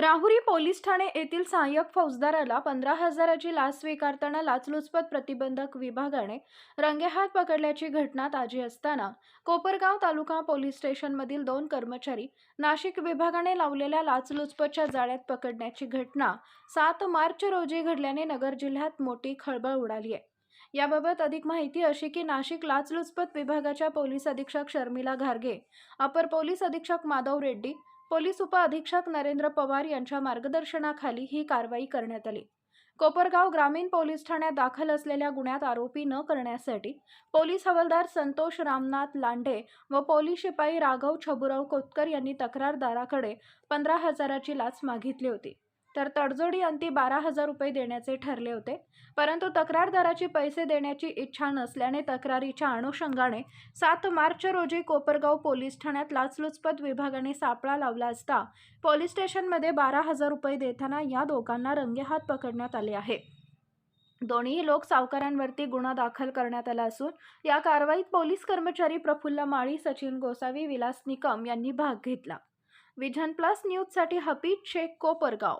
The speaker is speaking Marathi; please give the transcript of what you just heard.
राहुरी पोलीस ठाणे येथील सहाय्यक फौजदाराला पंधरा हजाराची लाच स्वीकारताना लाचलुचपत प्रतिबंधक विभागाने रंगेहात पकडल्याची घटना ताजी असताना कोपरगाव तालुका पोलीस स्टेशनमधील दोन कर्मचारी नाशिक विभागाने लावलेल्या लाचलुचपतच्या जाळ्यात पकडण्याची घटना सात मार्च रोजी घडल्याने नगर जिल्ह्यात मोठी खळबळ उडाली आहे. याबाबत अधिक माहिती अशी की नाशिक लाचलुचपत विभागाच्या पोलीस अधीक्षक शर्मिला घारगे अपर पोलीस अधीक्षक माधव रेड्डी पोलीस उपअधीक्षक नरेंद्र पवार यांच्या मार्गदर्शनाखाली ही कारवाई करण्यात आली. कोपरगाव ग्रामीण पोलीस ठाण्यात दाखल असलेल्या गुन्ह्यात आरोपी न करण्यासाठी पोलीस हवालदार संतोष रामनाथ लांडे व पोलीस शिपाई राघव छबुराव कोतकर यांनी तक्रारदाराकडे पंधरा हजाराची लाच मागितली होती. तर तडजोडी अंती बारा हजार रुपये देण्याचे ठरले होते. परंतु तक्रारदाराची पैसे देण्याची इच्छा नसल्याने तक्रारीच्या अनुषंगाने सात मार्च रोजी कोपरगाव पोलीस ठाण्यात लाचलुचपत विभागाने सापळा लावला असता पोलीस स्टेशनमध्ये बारा हजार रुपये देताना या दोघांना रंगेहात पकडण्यात आले आहे. दोन्ही लोक सावकारांवरती गुन्हा दाखल करण्यात आला असून या कारवाईत पोलीस कर्मचारी प्रफुल्ल माळी सचिन गोसावी विलास निकम यांनी भाग घेतला. विजन प्लस न्यूजसाठी हपी शेख कोपरगाव.